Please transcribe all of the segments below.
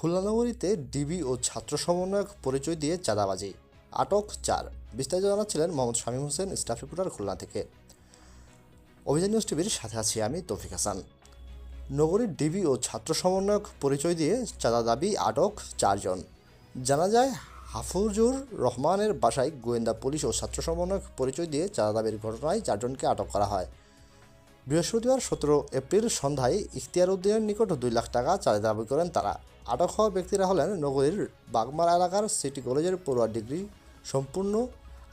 খুলনা নগরীতে ডিবি ও ছাত্র সমন্বয়ক পরিচয় দিয়ে চাঁদাবাজি। আটক চার। বিস্তারিত জানাচ্ছিলেন মোহাম্মদ শামীম হোসেন, স্টাফ রিপোর্টার খুলনা থেকে। অভিযান নিউজ টিভির সাথে আছি আমি তৌফিক হাসান। নগরীর ডিবি ও ছাত্র সমন্বয়ক পরিচয় দিয়ে চাঁদা দাবি, আটক চারজন জানা। যায়, হাফুজুর রহমানের বাসায় গোয়েন্দা পুলিশ ও ছাত্র সমন্বয়ক পরিচয় দিয়ে চাঁদা দাবির ঘটনায় চারজনকে আটক করা হয়। বৃহস্পতিবার সতেরো এপ্রিল সন্ধ্যায় ইখতিয়ার উদ্দিনের নিকট দুই লাখ টাকা চাঁদা দাবি করেন তারা। আটক হওয়া ব্যক্তিরা হলেন নগরীর বাগমারা এলাকার সিটি কলেজের পড়ুয়া ডিগ্রি সম্পূর্ণ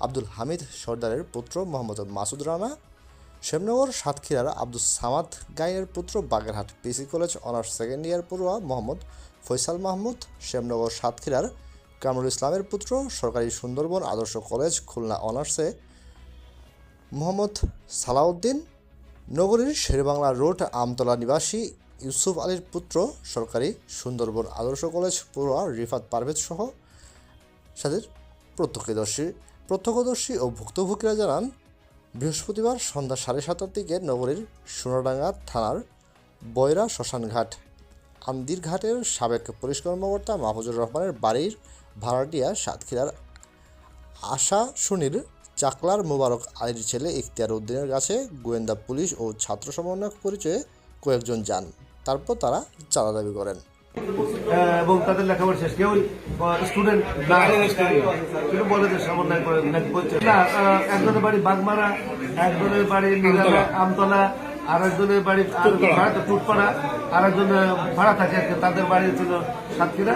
আব্দুল হামিদ সর্দারের পুত্র মোহাম্মদ মাসুদ রানা, শ্যামনগর সাতক্ষীরার আব্দুল সামাদ গাইনের পুত্র Bagerhat PC college honours second year পড়ুয়া মোহাম্মদ ফৈসাল মাহমুদ, শ্যামনগর সাতক্ষীরার কামরুল ইসলামের পুত্র সরকারি সুন্দরবন আদর্শ কলেজ খুলনা অনার্সে মোহাম্মদ সালাউদ্দিন, নগরীর শেরবাংলা রোড আমতলা নিবাসী ইউসুফ আলীর পুত্র সরকারি সুন্দরবন আদর্শ কলেজ পড়ুয়া রিফাত পারভেজ সহ সাথে প্রত্যক্ষদর্শী। প্রত্যক্ষদর্শী ও ভুক্তভোগীরা জানান, বৃহস্পতিবার সন্ধ্যা সাড়ে সাতটার দিকে নগরীর সোনাডাঙ্গা থানার বয়রা শ্মশানঘাট আন্দির ঘাটের সাবেক পুলিশ কর্মকর্তা মাহফুজুর রহমানের বাড়ির ভাড়াটিয়া সাতক্ষীরার আশা সুনীল চাকলার মোবারক আলীর ছেলে ইখতিয়ার উদ্দিনের কাছে গোয়েন্দা পুলিশ ও ছাত্র সমন্বয়ক পরিচয়ে কয়েকজন যান। তারপর তারা চাঁদা দাবি করেন। এবং তাদের লেখাপড়া শেষ। কেউ স্টুডেন্ট না বলে যে সমন্বয় করে না একজনের বাড়ি বাগমারা একজনের বাড়ি আমতলা আর একজনের বাড়ি আর ভাড়া টুটপাড়া আর একজন ভাড়া থাকে তাদের বাড়ি ছিল সাতক্ষীরা